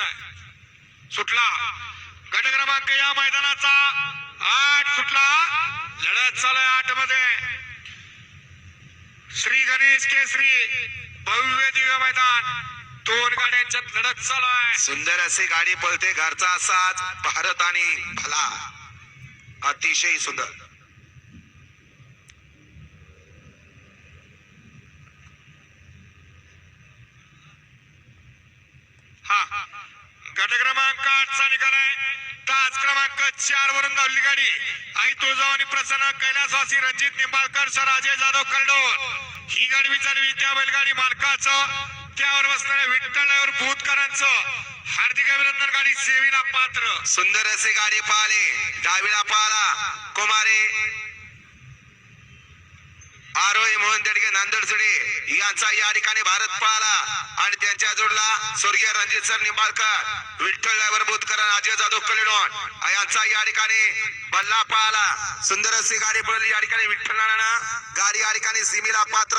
आहे. सुटला. गट क्रमांक या मैदानाचा. आठ सुटला. लढत चालू आहे आठमध्ये श्री गणेश केसरी भव्य दिव्य मैदान. दोन गाड्यांच्यात लढत चालू आहे. सुंदर असे गाडी पळते घरचा असाच भारत आणि भला. अतिशय सुंदर. हा. गट क्रमांक आठचा निकाल आहे. तास क्रमांक चार वरून धावली गाडी. आई तुळजावानी प्रसन्न कैलासवासी रणजित निंबाळकर सर अजय जाधव कर्डोर ही गाडी विचारवी त्या बैलगाडी मालकाचं त्यावर बसणाऱ्या विठ्ठलावर भूतकरांचं. हार्दिक अभिनंदन गाडी सेवीला पात्र. सुंदर असे गाडी पाहले. डावीला पाहला. कुमारी आरोही मोहन देडगे नांदेडजुडे यांचा या ठिकाणी भारत पाहला. आणि त्यांच्या जोडला स्वर्गीय रणजित सर निंबाळकर विठ्ठल ड्रायव्हर बोधकर अजय जाधव कलिडोन यांचा या ठिकाणी बल्ला पाहला. सुंदर अशी गाडी पळली या ठिकाणी विठ्ठल गाडी या ठिकाणी सिमिला पात्र.